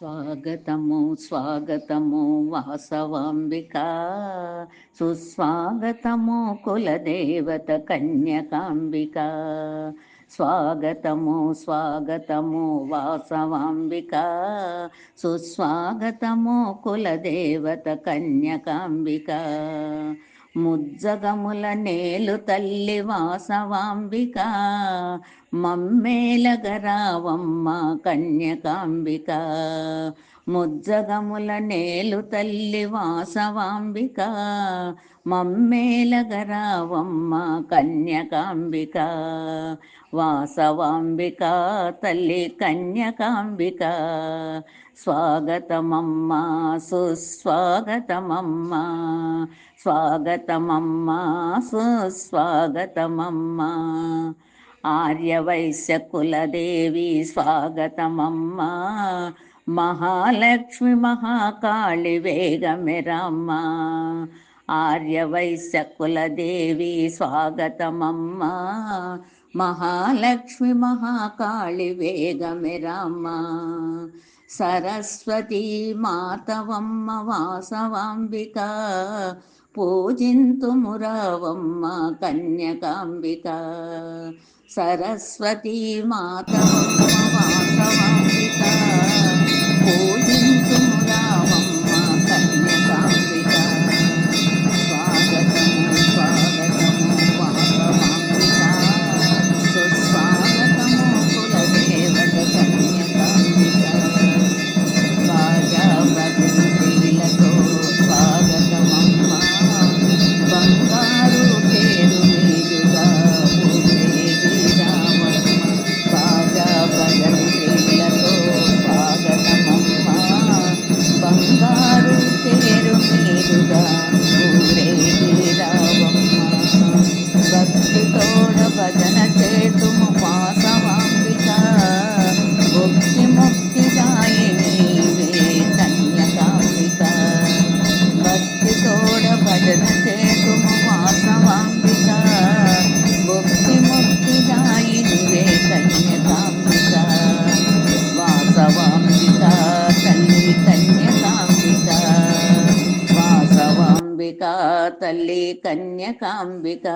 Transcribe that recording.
స్వాగతము స్వాగతము వాసవాంబిక. సుస్వాగతము కులదేవత కన్యకాంబిక. స్వాగతము స్వాగతము వాసవాంబిక. సుస్వాగతము కులదేవత కన్యకాంబిక. ముజ్జగముల నేలు తల్లి వాసవాంబిక మమ్మేలగరావమ్మ కన్యకాంబిక. ముజ్జగముల నేలు తల్లి వాసవాంబిక మమ్మేలగరావమ్మ కన్యకాంబిక. వాసవాంబిక తల్లి కన్యకాంబిక స్వాగతమమ్మ సుస్వాగతమమ్మ స్వాగతమమ్మ సుస్వాగతమమ్మ. ఆర్యవైశ్య కులదేవి స్వాగతమమ్మ మహాలక్ష్మి మహాకాళి వేగమెరమ్మ ఆర్యవైశ్య కులదేవి స్వాగతమమ్మ. మహాలక్ష్మి మహాకాళి వేగమెరమ్మ సరస్వతీ మాతవమ్మ వాసవాంబిక. పూజింతు మురవమ్మ కన్యకాంబిక. సరస్వతీ మాతవమ్మ వాసవాంబిక. వాసవాంబిక తల్లి కన్యకాంబిక.